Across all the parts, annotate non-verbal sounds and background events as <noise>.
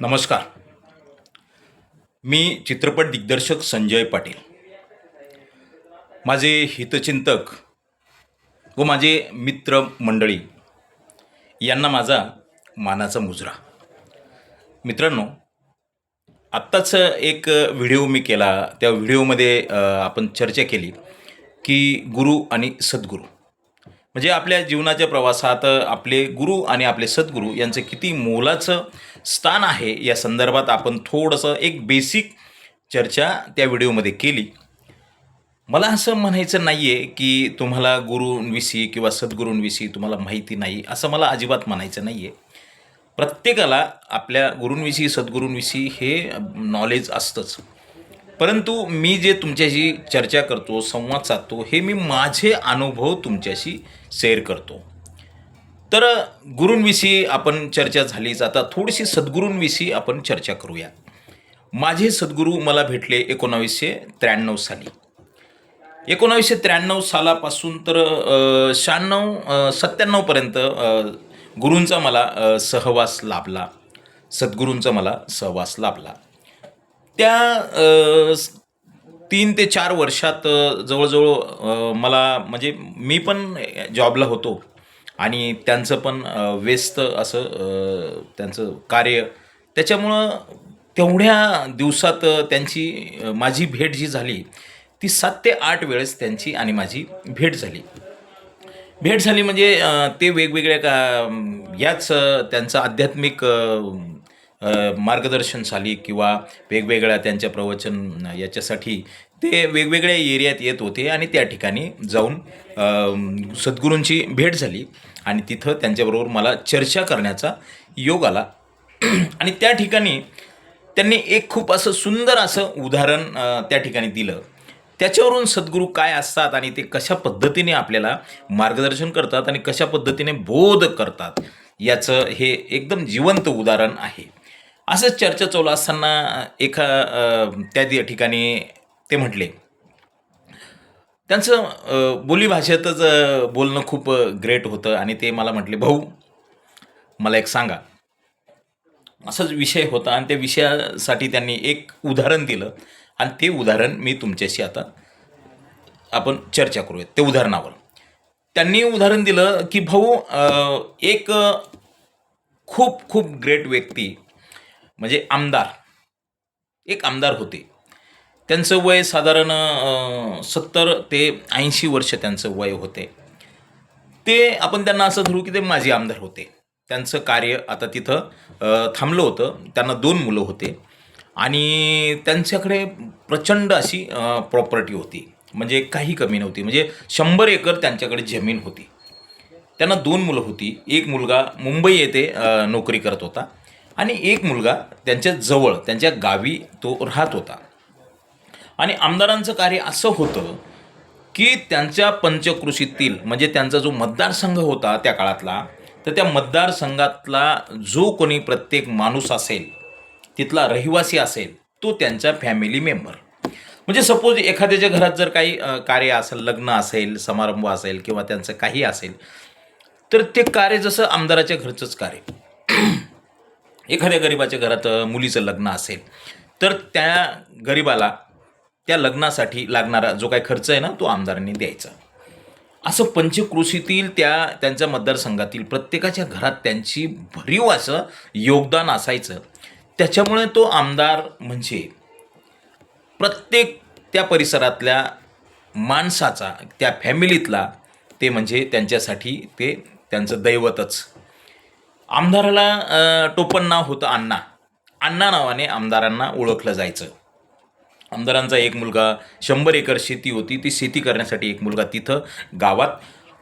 नमस्कार. मी चित्रपट दिग्दर्शक संजय पाटील. माझे हितचिंतक व माझे मित्र मंडळी यांना माझा मानाचा मुजरा. मित्रांनो आत्ताच एक व्हिडिओ मी केला. त्या व्हिडिओमध्ये आपण चर्चा केली की गुरु आणि सद्गुरू. म्हणजे आपल्या जीवनाच्या प्रवासात आपले गुरु आणि आपले सद्गुरू यांचं किती मोलाचं स्थान आहे. या संदर्भात आपण थोडंसं एक बेसिक चर्चा त्या व्हिडिओमध्ये केली. मला असं म्हणायचं नाही आहे की तुम्हाला गुरूंविषयी किंवा सद्गुरूंविषयी तुम्हाला माहिती नाही असं मला अजिबात म्हणायचं नाही आहे प्रत्येकाला आपल्या गुरूंविषयी सद्गुरूंविषयी हे नॉलेज असतंच. परंतु मी जे तुमच्याशी चर्चा करतो संवाद साधतो हे मी माझे अनुभव तुमच्याशी शेअर करतो. तर गुरूंविषयी आपण चर्चा झालीच. आता थोडीशी सद्गुरूंविषयी आपण चर्चा करूया. माझे सद्गुरू मला भेटले एकोणावीसशे त्र्याण्णव साली. एकोणावीसशे त्र्याण्णव सालापासून तर शहाण्णव सत्त्याण्णवपर्यंत गुरूंचा मला सहवास लाभला. सद्गुरूंचा मला सहवास लाभला. त्या तीन ते चार वर्षात जवळजवळ मला म्हणजे मी पण जॉबला होतो. आणि त्यांचं पण व्यस्त असं त्यांचं कार्य. त्याच्यामुळं तेवढ्या दिवसात त्यांची माझी भेट जी झाली ती सात ते आठ वेळेस त्यांची आणि माझी भेट झाली. भेट झाली म्हणजे ते वेगवेगळ्या का याच त्यांचं आध्यात्मिक मार्गदर्शन झाली किंवा वेगवेगळ्या त्यांच्या प्रवचन याच्यासाठी ते वेगवेगळ्या एरियात येत होते आणि त्या ठिकाणी जाऊन सद्गुरूंची भेट झाली. आणि तिथं त्यांच्याबरोबर मला चर्चा करण्याचा योग आला. <clears throat> आणि त्या ठिकाणी त्यांनी एक खूप असं सुंदर असं उदाहरण त्या ठिकाणी दिलं. त्याच्यावरून सद्गुरू काय असतात आणि ते कशा पद्धतीने आपल्याला मार्गदर्शन करतात आणि कशा पद्धतीने बोध करतात याचं हे एकदम जिवंत उदाहरण आहे. असंच चर्चा चालू असताना एका त्या दि- ठिकाणी ते म्हटले त्यांचं बोलीभाषेतच बोलणं खूप ग्रेट होतं आणि ते मला म्हटले भाऊ मला एक सांगा. असाच विषय होता आणि त्या विषयासाठी त्यांनी एक उदाहरण दिलं आणि ते उदाहरण मी तुमच्याशी आता आपण चर्चा करूयात ते उदाहरणावर. त्यांनी उदाहरण दिलं की भाऊ एक खूप खूप ग्रेट व्यक्ती म्हणजे आमदार एक आमदार होते. त्यांचं वय साधारण सत्तर ते ऐंशी वर्ष त्यांचं वय होते. ते आपण त्यांना असं धरू की ते माजी आमदार होते. त्यांचं कार्य आता तिथं थांबलं होतं. त्यांना दोन मुलं होते. आणि त्यांच्याकडे प्रचंड अशी प्रॉपर्टी होती. म्हणजे काही कमी नव्हती. म्हणजे शंभर एकर त्यांच्याकडे जमीन होती. त्यांना दोन मुलं होती. एक मुलगा मुंबई येथे नोकरी करत होता. आणि एक मुलगा त्यांच्या जवळ त्यांच्या गावी तो राहत होता. आणि आमदारांचं कार्य असं होतं की त्यांच्या पंचकृषीतील म्हणजे त्यांचा जो मतदारसंघ होता त्या काळातला तर त्या मतदारसंघातला जो कोणी प्रत्येक माणूस असेल तिथला रहिवासी असेल तो त्यांचा फॅमिली मेंबर म्हणजे सपोज एखाद्याच्या घरात जर काही कार्य असेल लग्न असेल समारंभ असेल किंवा त्यांचं काही असेल तर ते कार्य जसं आमदाराच्या घरचंच कार्य. एखाद्या गरिबाच्या घरात मुलीचं लग्न असेल तर त्या गरिबाला त्या लग्नासाठी लागणारा जो काही खर्च आहे ना तो आमदारांनी द्यायचा. असं पंचकृषीतील त्या त्यांच्या मतदारसंघातील प्रत्येकाच्या घरात त्यांची भरीव असं योगदान असायचं. त्याच्यामुळे तो आमदार म्हणजे प्रत्येक त्या परिसरातल्या माणसाचा त्या फॅमिलीतला ते म्हणजे त्यांच्यासाठी ते त्यांचं दैवतच. आमदाराला टोपण नाव होतं अण्णा. अण्णा नावाने आमदारांना ओळखलं जायचं. आमदारांचा एक मुलगा शंभर एकर शेती होती ती शेती करण्यासाठी एक मुलगा तिथं गावात.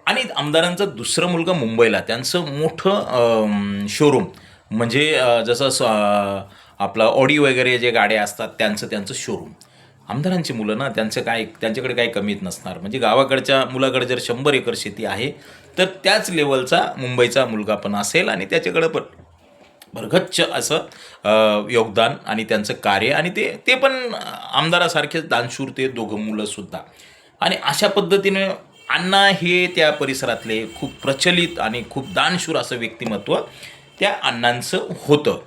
आणि आमदारांचा दुसरा मुलगा मुंबईला त्यांचं मोठं शोरूम म्हणजे जसं स- आपलं ऑडी वगैरे जे गाड्या असतात त्यांचं त्यांचं शोरूम आमदारांची मुलं ना त्यांचं काय त्यांच्याकडे काही कमीत नसणार. म्हणजे गावाकडच्या मुलाकडे जर शंभर एकर शेती आहे तर त्याच लेवलचा मुंबईचा मुलगा पण असेल आणि त्याच्याकडं पण. भरगच्च असं योगदान आणि त्यांचं कार्य आणि ते ते पण आमदारासारखेच दानशूर ते दोघं मुलंसुद्धा आणि अशा पद्धतीने अण्णा हे त्या परिसरातले खूप प्रचलित आणि खूप दानशूर असं व्यक्तिमत्व त्या अण्णांचं होतं.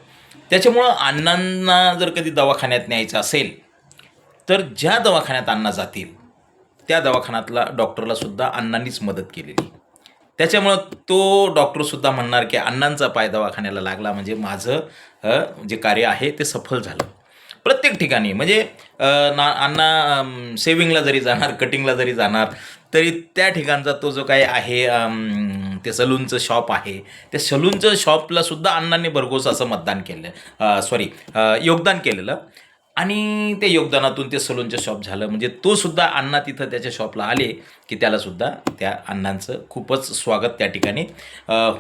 त्याच्यामुळं अण्णांना जर कधी दवाखान्यात न्यायचं असेल तर ज्या दवाखान्यात अण्णा जातील त्या दवाखान्यातला डॉक्टरलासुद्धा अण्णांनीच मदत केलेली. त्याच्यामुळं तो डॉक्टरसुद्धा म्हणणार की अण्णांचा पाय दवाखान्याला लागला म्हणजे माझं जे कार्य आहे ते सफल झालं. प्रत्येक ठिकाणी म्हणजे ना अण्णा सेविंगला जरी जाणार कटिंगला जरी जाणार तरी त्या ठिकाणचा तो जो काही आहे ते सलूनचं शॉप आहे त्या सलूनचं शॉपला सुद्धा अण्णांनी भरघोस असं मतदान केलं सॉरी योगदान केलेलं. आणि त्या योगदानातून ते सलूनचं शॉप झालं. म्हणजे तो सुद्धा अण्णा तिथं त्याच्या शॉपला आले की त्यालासुद्धा त्या अण्णांचं खूपच स्वागत त्या ठिकाणी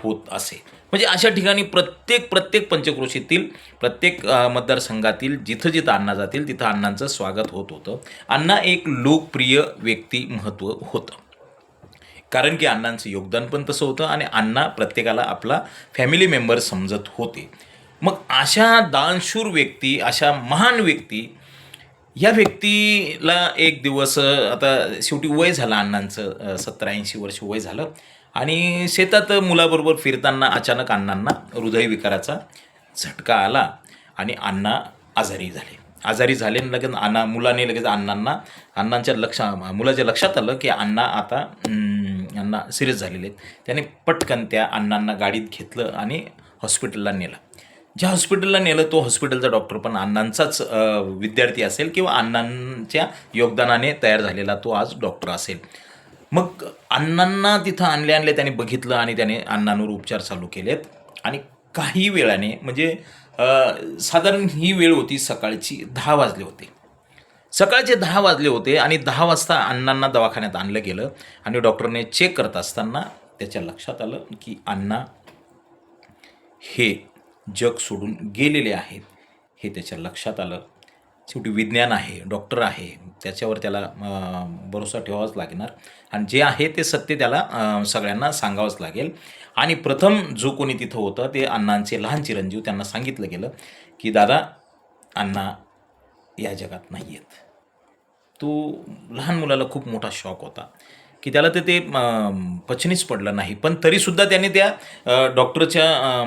होत असे. म्हणजे अशा ठिकाणी प्रत्येक प्रत्येक पंचक्रोशीतील प्रत्येक मतदारसंघातील जिथं जिथं अण्णा जातील तिथं अण्णांचं स्वागत होत होतं. अण्णा एक लोकप्रिय व्यक्ती महत्त्व होतं. कारण की अण्णांचं योगदान पण तसं होतं आणि अण्णा प्रत्येकाला आपला फॅमिली मेंबर समजत होते. मग अशा दानशूर व्यक्ती अशा महान व्यक्ती या व्यक्तीला एक दिवस आता शेवटी वय झालं अण्णांचं सत्तर ऐंशी वर्ष वय झालं आणि शेतात मुलाबरोबर फिरताना अचानक अण्णांना हृदयविकाराचा झटका आला आणि अण्णा आजारी झाले. आजारी झाले लगेच अण्णा मुलाने लगेच अण्णांना अण्णांच्या लक्षा मुलाच्या लक्षात आलं की अण्णा आता अण्णा सिरियस झालेले आहेत. त्याने पटकन त्या अण्णांना गाडीत घेतलं आणि हॉस्पिटलला नेलं. ज्या हॉस्पिटलला नेलं तो हॉस्पिटलचा डॉक्टर. पण अण्णांचाच विद्यार्थी असेल किंवा अण्णांच्या योगदानाने तयार झालेला तो आज डॉक्टर असेल. मग अण्णांना तिथं आणले आणले त्याने बघितलं आणि त्याने अण्णांवर उपचार चालू केलेत. आणि काही वेळाने म्हणजे साधारण ही वेळ होती सकाळची दहा वाजले होते. सकाळचे दहा वाजले होते आणि दहा वाजता अण्णांना दवाखान्यात आणलं गेलं आणि डॉक्टरने चेक करत असताना त्याच्या लक्षात आलं की अण्णा हे जग सोडून गेलेले आहेत. हे त्याच्या लक्षात आलं. शेवटी विज्ञान आहे डॉक्टर आहे. त्याच्यावर त्याला भरोसा ठेवावाच लागणार. आणि जे आहे ते सत्य त्याला सगळ्यांना सांगावंच लागेल. आणि प्रथम जो कोणी तिथं होतं ते अण्णांचे लहान चिरंजीव त्यांना सांगितलं गेलं की दादा अण्णा या जगात नाही आहेत तो लहान मुलाला खूप मोठा शॉक होता. की त्याला तर ते पचनीच पडलं नाही. पण तरीसुद्धा त्याने त्या डॉक्टरच्या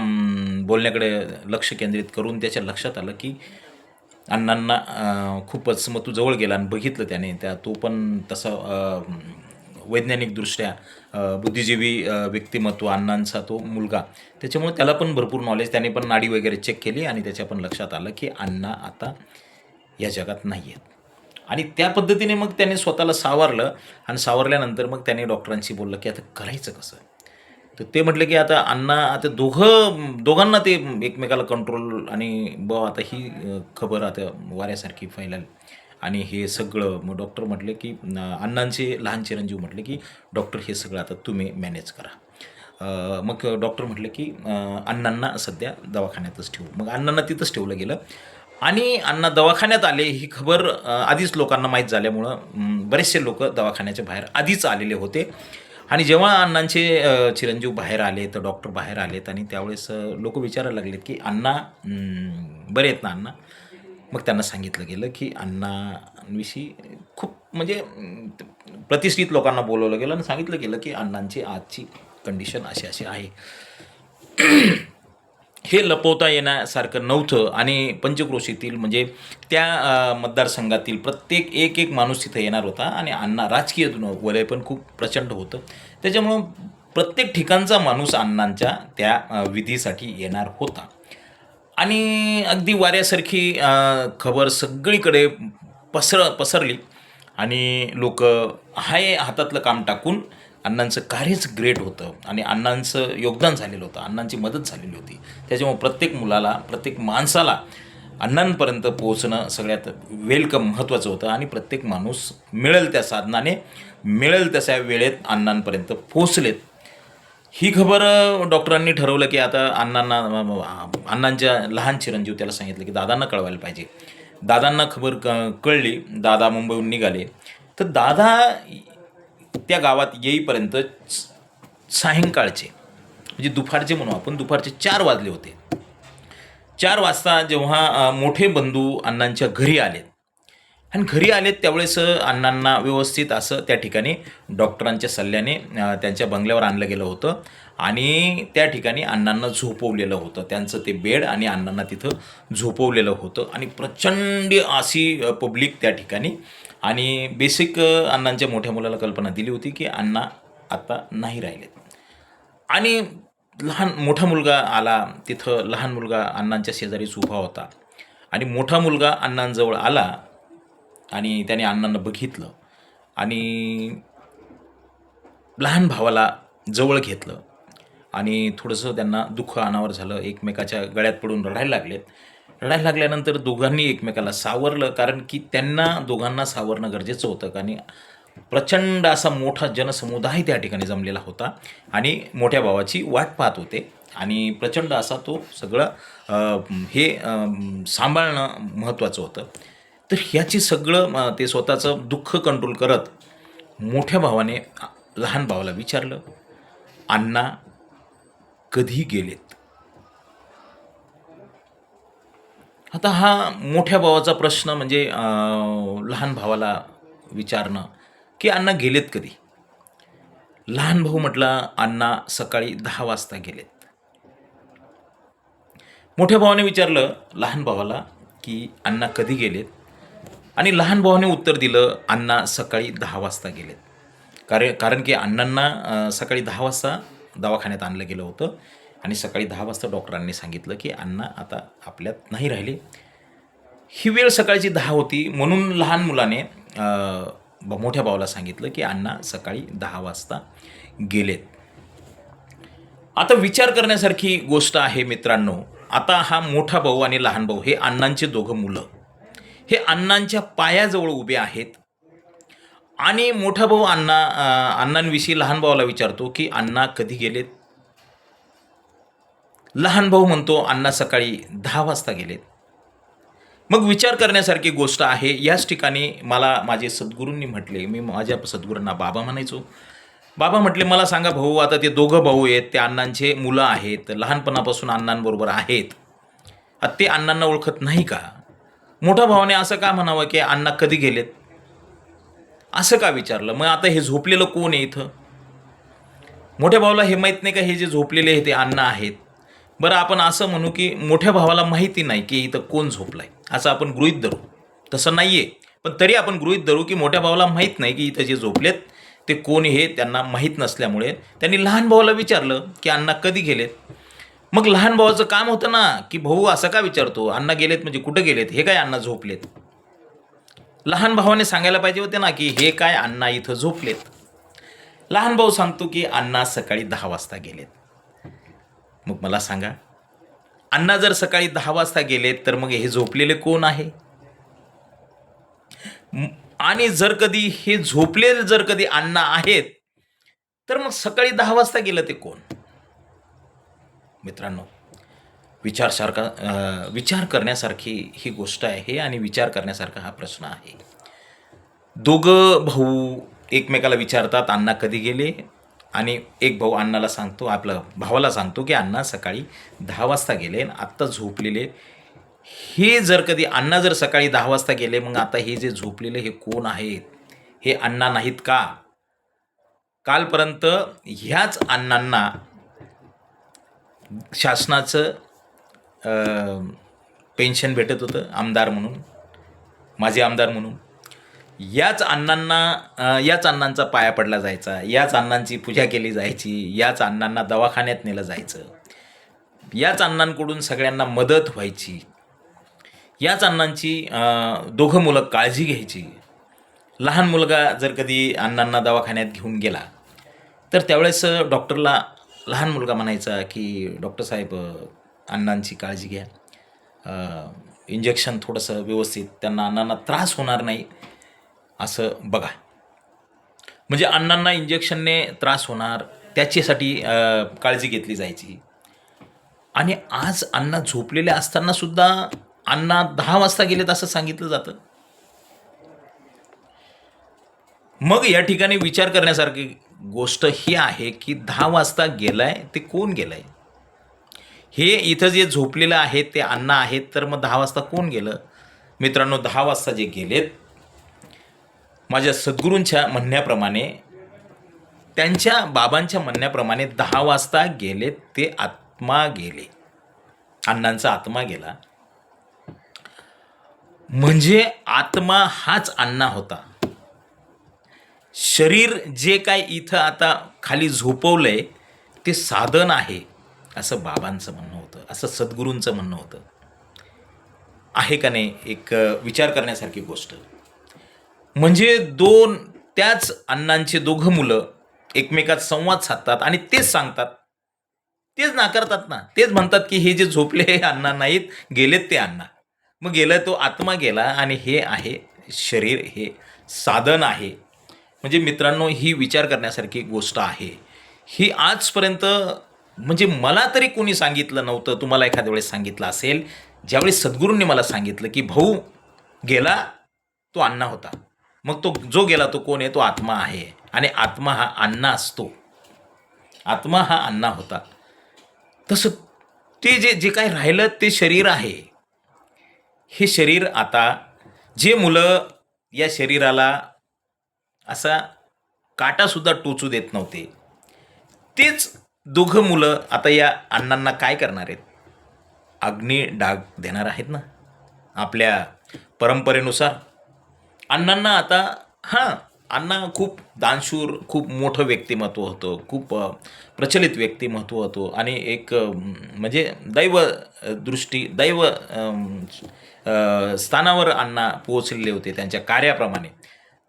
बोलण्याकडे लक्ष केंद्रित करून त्याच्या लक्षात आलं की अण्णांना खूपच मग तू जवळ गेला आणि बघितलं त्याने. त्या तो पण तसं वैज्ञानिकदृष्ट्या बुद्धिजीवी व्यक्तिमत्व अण्णांचा तो मुलगा. त्याच्यामुळे त्याला पण भरपूर नॉलेज त्याने पण नाडी वगैरे चेक केली आणि त्याच्या पण लक्षात आलं की अण्णा आता या जगात नाही आहेत आणि त्या पद्धतीने मग त्याने स्वतःला सावरलं आणि सावरल्यानंतर मग त्याने डॉक्टरांशी बोललं की आता करायचं कसं? तर ते म्हटलं की आता अण्णा आता दोघं दोघांना ते एकमेकाला कंट्रोल आणि ब आता ही खबर आता वाऱ्यासारखी फैलाल. आणि हे सगळं मग डॉक्टर म्हटले की अण्णांचे लहान चिरंजीव म्हटले की डॉक्टर हे सगळं आता तुम्ही मॅनेज करा. मग डॉक्टर म्हटले की अण्णांना सध्या दवाखान्यातच ठेवू. मग अण्णांना तिथंच ठेवलं गेलं. आणि अण्णा दवाखान्यात आले ही खबर आधीच लोकांना माहीत झाल्यामुळं बरेचसे लोक दवाखान्याच्या बाहेर आधीच आलेले होते. आणि जेव्हा अण्णांचे चिरंजीव बाहेर आले तर डॉक्टर बाहेर आलेत आणि त्यावेळेस लोक विचारायला लागलेत की अण्णा बरे आहेत ना अण्णा? मग त्यांना सांगितलं गेलं की अण्णांविषयी खूप म्हणजे प्रतिष्ठित लोकांना बोलवलं गेलं आणि सांगितलं गेलं की अण्णांची आजची कंडिशन अशी अशी आहे. हे लपवता येण्यासारखं नव्हतं आणि पंचक्रोशीतील म्हणजे त्या मतदारसंघातील प्रत्येक एक एक माणूस तिथं येणार होता आणि अण्णा राजकीय वलय पण खूप प्रचंड होतं. त्याच्यामुळं प्रत्येक ठिकाणचा माणूस अण्णांच्या त्या विधीसाठी येणार होता. आणि अगदी वाऱ्यासारखी खबर सगळीकडे पसर पसरली आणि लोक हाय हातातलं काम टाकून अण्णांचं कार्यच ग्रेट होतं आणि अण्णांचं योगदान झालेलं होतं अण्णांची मदत झालेली होती. त्याच्यामुळे प्रत्येक मुलाला प्रत्येक माणसाला अण्णांपर्यंत पोहोचणं सगळ्यात वेलकम महत्त्वाचं होतं आणि प्रत्येक माणूस मिळेल त्या साधनाने मिळेल तशा वेळेत अण्णांपर्यंत पोहोचलेत. ही खबर डॉक्टरांनी ठरवलं की आता अण्णांना अण्णांच्या लहान चिरंजीव त्याला सांगितलं की दादांना कळवायला पाहिजे. दादांना खबर क कळली दादा मुंबईहून निघाले. तर दादा त्या गावात येईपर्यंत सायंकाळचे म्हणजे दुपारचे म्हणू आपण दुपारचे चार वाजले होते. चार वाजता जेव्हा मोठे बंधू अण्णांच्या घरी आलेत. आणि घरी आलेत त्यावेळेस अण्णांना व्यवस्थित असं त्या ठिकाणी डॉक्टरांच्या सल्ल्याने त्यांच्या बंगल्यावर आणलं गेलं होतं. आणि त्या ठिकाणी अण्णांना झोपवलेलं होतं. त्यांचं ते बेड आणि अण्णांना तिथं झोपवलेलं होतं. आणि प्रचंड अशी पब्लिक त्या ठिकाणी. आणि बेसिक अण्णांच्या मोठ्या मुलाला कल्पना दिली होती की अण्णा आता नाही राहिलेत. आणि लहान मोठा मुलगा आला. तिथं लहान मुलगा अण्णांच्या शेजारीच उभा होता. आणि मोठा मुलगा अण्णांजवळ आला आणि त्याने अण्णांना बघितलं. आणि लहान भावाला जवळ घेतलं. आणि थोडंसं त्यांना दुःख अनावर झालं. एकमेकाच्या गळ्यात पडून रडायला लागलेत. रडायला लागल्यानंतर दोघांनी एकमेकाला सावरलं. कारण की त्यांना दोघांना सावरणं गरजेचं होतं. कारण प्रचंड असा मोठा जनसमुदाय त्या ठिकाणी जमलेला होता. आणि मोठ्या भावाची वाट पाहत होते. आणि प्रचंड असा तो सगळं हे सांभाळणं महत्त्वाचं होतं. तर ह्याची सगळं ते स्वतःचं दुःख कंट्रोल करत मोठ्या भावाने लहान भावाला विचारलं. अण्णा कधी गेलेत? आता हा मोठ्या भावाचा प्रश्न म्हणजे लहान भावाला विचारणं की अण्णा गेलेत कधी? लहान भाऊ म्हटला अण्णा सकाळी दहा वाजता गेलेत. मोठ्या भावाने विचारलं लहान भावाला की अण्णा कधी गेलेत? आणि लहान भावाने उत्तर दिलं अण्णा सकाळी दहा वाजता गेलेत. कारण कारण की अण्णांना सकाळी दहा वाजता दवाखान्यात आणलं गेलं होतं. आणि सकाळी दहा वाजता डॉक्टरांनी सांगितलं की अण्णा आता आपल्यात नाही राहिले. ही वेळ सकाळची दहा होती. म्हणून लहान मुलाने ब- मोठ्या भावाला सांगितलं की अण्णा सकाळी दहा वाजता गेलेत. आता विचार करण्यासारखी गोष्ट आहे मित्रांनो. आता हा मोठा भाऊ आणि लहान भाऊ हे अण्णांचे दोघं मुलं. हे अण्णांच्या पायाजवळ उभे आहेत. आणि मोठा भाऊ अण्णा अण्णांविषयी लहान भावाला विचारतो की अण्णा कधी गेलेत? लहान भाऊ म्हणतो अण्णा सकाळी दहा वाजता गेलेत. मग विचार करण्यासारखी गोष्ट आहे. याच ठिकाणी मला माझे सद्गुरूंनी म्हटले मी माझ्या सद्गुरूंना बाबा म्हणायचो. बाबा म्हटले मला सांगा भाऊ आता ते दोघं भाऊ आहेत ते अण्णांचे मुलं आहेत लहानपणापासून अण्णांबरोबर आहेत. ते अण्णांना ओळखत नाही का? मोठ्या भावाने असं का म्हणावं की अण्णा कधी गेलेत? असं का विचारलं? मग आता हे झोपलेलं कोण आहे इथं? मोठ्या भावाला हे माहीत नाही का हे जे झोपलेले आहे ते अन्न आहेत? बरं आपण असं म्हणू की मोठ्या भावाला माहिती नाही की इथं कोण झोपलाय. असं आपण गृहित धरू. तसं नाही आहे पण तरी आपण गृहित धरू की मोठ्या भावाला माहीत नाही की इथं जे झोपलेत ते कोण हे त्यांना माहीत नसल्यामुळे त्यांनी लहान भावाला विचारलं की अण्णा कधी गेलेत? मग लहान भावाचं काम होतं ना की भाऊ असं का विचारतो? अण्णा गेलेत म्हणजे कुठं गेलेत? हे काय अण्णा झोपलेत? लहान भावाने सांगायला पाहिजे होते ना की हे काय अण्णा इथं झोपलेत. लहान भाऊ सांगतो की अण्णा सकाळी दहा वाजता गेलेत. मग मला सांगा अण्णा जर सकाळी दहा वाजता गेलेत तर मग हे झोपलेले कोण आहे? आणि जर कधी हे झोपलेले जर कधी अण्णा आहेत तर मग सकाळी दहा वाजता गेलं ते कोण? मित्रांनो विचारसारखा विचार करण्यासारखी ही गोष्ट आहे आणि विचार करण्यासारखा हा प्रश्न आहे. दोघं भाऊ एकमेकाला विचारतात अण्णा कधी गेले? आणि एक भाऊ अण्णाला सांगतो आपलं भावाला सांगतो की अण्णा सकाळी दहा वाजता गेले आणि आत्ता झोपलेले. हे जर कधी अण्णा जर सकाळी दहा वाजता गेले मग आता हे जे झोपलेले हे कोण आहेत? हे अण्णा नाहीत का? कालपर्यंत ह्याच अण्णांना शासनाचं पेन्शन भेटत होतं आमदार म्हणून माझे आमदार म्हणून. याच अण्णांना याच अण्णांचा पाया पडला जायचा याच अण्णांची पूजा केली जायची याच अण्णांना दवाखान्यात नेलं जायचं. याच अण्णांकडून सगळ्यांना मदत व्हायची. याच अण्णांची दोघं मुलं काळजी घ्यायची. लहान मुलगा जर कधी अण्णांना दवाखान्यात घेऊन गेला तर त्यावेळेस डॉक्टरला लहान मुलगा म्हणायचा की डॉक्टर साहेब अण्णांची काळजी घ्या. इंजेक्शन थोडंसं व्यवस्थित त्यांना अण्णांना त्रास होणार नाही असं बघा. म्हणजे अण्णांना इंजेक्शनने त्रास होणार त्याच्यासाठी काळजी घेतली जायची. आणि आज अण्णा झोपलेले असताना सुद्धा अण्णा दहा वाजता गेलेत असं सांगितलं जातं. मग या ठिकाणी विचार करण्यासारखी गोष्ट ही आहे की दहा वाजता गेलाय ते कोण गेलाय? हे इथं जे झोपलेलं आहे ते अण्णा आहेत तर मग दहा वाजता कोण गेलं? मित्रांनो दहा वाजता जे गेलेत माझ्या सद्गुरूंच्या म्हणण्याप्रमाणे त्यांच्या बाबांच्या म्हणण्याप्रमाणे दहा वाजता गेले ते आत्मा गेले. अण्णांचा आत्मा गेला. म्हणजे आत्मा हाच अण्णा होता. शरीर जे काय इथं आता खाली झोपवलंय ते साधन आहे. असं बाबांचं म्हणणं होतं असं सद्गुरूंचं म्हणणं होतं. आहे का नाही एक विचार करण्यासारखी गोष्ट. म्हणजे दोन त्याच अण्णांचे दोघं मुलं एकमेकात संवाद साधतात आणि तेच सांगतात. तेच नाकारतात ना. तेच म्हणतात की हे जे झोपले हे अण्णा नाहीत गेलेत ते अण्णा. मग गेलं तो आत्मा गेला आणि हे आहे शरीर हे साधन आहे. म्हणजे मित्रांनो ही विचार करण्यासारखी गोष्ट आहे. ही आजपर्यंत म्हणजे मला तरी कोणी सांगितलं नव्हतं तुम्हाला एखाद्या वेळेस सांगितलं असेल ज्यावेळी सद्गुरूंनी मला सांगितलं की भाऊ गेला तो अण्णा होता. मग तो जो गेला तो कोण आहे? तो आत्मा आहे. आणि आत्मा हा अण्णा असतो. आत्मा हा अण्णा होता. तसं ते जे जे काय राहिलं ते शरीर आहे. हे शरीर आता जे मुलं या शरीराला असा काटासुद्धा टोचू देत नव्हते. तेच दोघं मुलं आता या अण्णांना काय करणार आहेत? अग्नी डाग देणार आहेत ना? आपल्या परंपरेनुसार. अण्णांना आता हां अण्णा खूप दानशूर खूप मोठं व्यक्तिमत्व होतं खूप प्रचलित व्यक्तिमत्व होतं आणि एक म्हणजे दैव दृष्टी दैव स्थानावर अण्णा पोहोचलेले होते त्यांच्या कार्याप्रमाणे.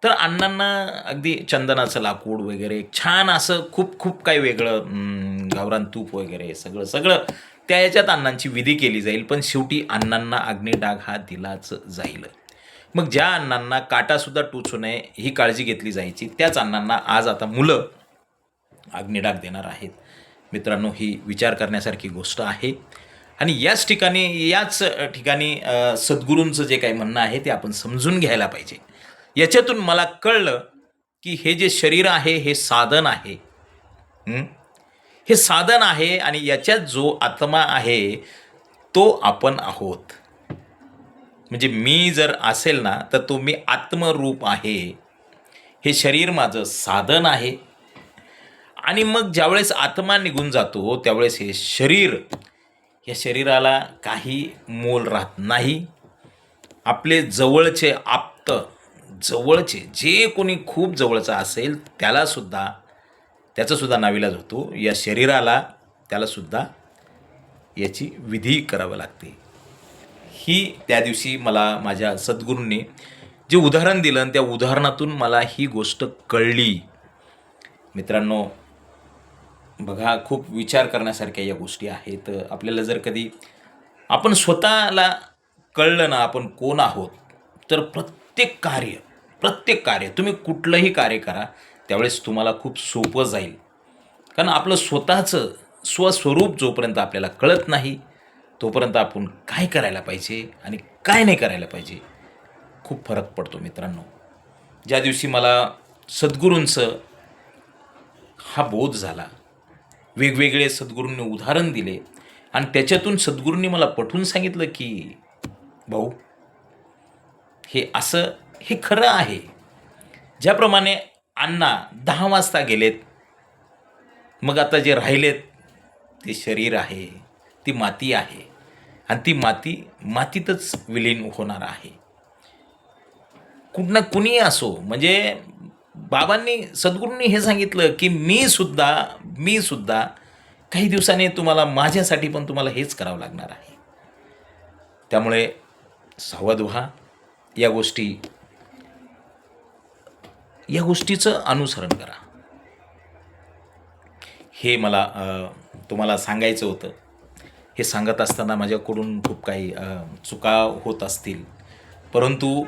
तर अण्णांना अगदी चंदनाचं लाकूड वगैरे छान असं खूप खूप काही वेगळं गावरान तूप वगैरे सगळं सगळं त्या याच्यात अण्णांची विधी केली जाईल पण शेवटी अण्णांना अग्निडाग हा दिलाच जाईल. मग ज्या अण्णांना काटासुद्धा टोचू नये ही काळजी घेतली जायची त्याच अण्णांना आज आता मुलं अग्निडाग देणार आहेत. मित्रांनो ही विचार करण्यासारखी गोष्ट आहे. आणि याच ठिकाणी याच ठिकाणी सद्गुरूंचं जे काही म्हणणं आहे ते आपण समजून घ्यायला पाहिजे. याच्यातून मला कळलं की हे जे शरीर आहे हे साधन आहे. हे? साधन आहे आणि याच्यात जो आत्मा आहे तो आपण आहोत. म्हणजे मी जर असेल ना तर तो मी आत्मरूप आहे. हे शरीर माझं साधन आहे. आणि मग ज्यावेळेस आत्मा निघून जातो त्यावेळेस हे शरीर या शरीराला काही मोल राहत नाही. आपले जवळचे आप्त जवळचे जे कोणी खूप जवळचा असेल त्यालासुद्धा त्याचासुद्धा नाविलाज होतो या शरीराला त्यालासुद्धा याची विधी करावी लागते. ही त्या दिवशी मला माझ्या सद्गुरूंनी जे उदाहरण दिलं आणि त्या उदाहरणातून मला ही गोष्ट कळली. मित्रांनो बघा खूप विचार करण्यासारख्या या गोष्टी आहेत. आपल्याला जर कधी आपण स्वतःला कळलं ना आपण कोण आहोत तर प्रत्येक कार्य प्रत्येक कार्य तुम्ही कुठलंही कार्य करा त्यावेळेस तुम्हाला खूप सोपं जाईल. कारण आपलं स्वतःचं स्वस्वरूप जोपर्यंत आपल्याला कळत नाही तोपर्यंत आपण काय करायला पाहिजे आणि काय नाही करायला पाहिजे खूप फरक पडतो मित्रांनो. ज्या दिवशी मला सद्गुरूंचं हा बोध झाला वेगवेगळे सद्गुरूंनी उदाहरण दिले आणि त्याच्यातून सद्गुरूंनी मला पटवून सांगितलं की भाऊ हे असं हे खरं आहे. ज्याप्रमाणे अण्णा दहा वाजता गेलेत मग आता जे राहिलेत ते शरीर आहे ती माती आहे. आणि ती माती मातीतच विलीन होणार आहे. कुठनं कुणी असो म्हणजे बाबांनी सद्गुरूंनी हे सांगितलं की मी सुद्धा मी सुद्धा काही दिवसांनी तुम्हाला माझ्यासाठी पण तुम्हाला हेच करावं लागणार आहे. त्यामुळे सावध व्हा. या गोष्टी या गोष्टीचं अनुसरण करा. हे मला तुम्हाला सांगायचं होतं. हे सांगत असताना माझ्याकडून खूप काही चुका होत असतील. परंतु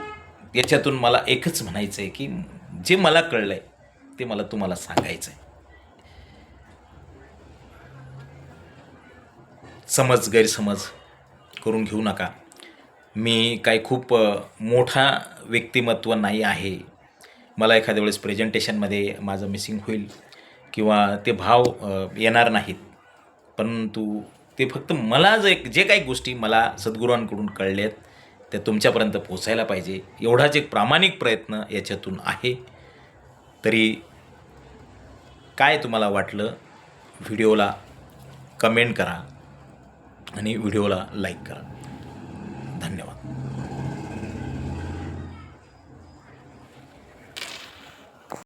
याच्यातून मला एकच म्हणायचं आहे की जे मला कळलं आहे ते मला तुम्हाला सांगायचं आहे समज गैरसमज करून घेऊ नका. मी काही खूप मोठा व्यक्तिमत्व नाही आहे. मला एखाद्या वेळेस प्रेझेंटेशनमध्ये माझं मिसिंग होईल किंवा ते भाव येणार नाहीत. परंतु ते फक्त मला जे जे काही गोष्टी मला सद्गुरूंकडून कळल्यात त्या तुमच्यापर्यंत पोचायला पाहिजे. एवढाच एक प्रामाणिक प्रयत्न याच्यातून आहे. तरी काय तुम्हाला वाटलं? व्हिडिओला कमेंट करा आणि व्हिडिओला लाईक करा. धन्यवाद.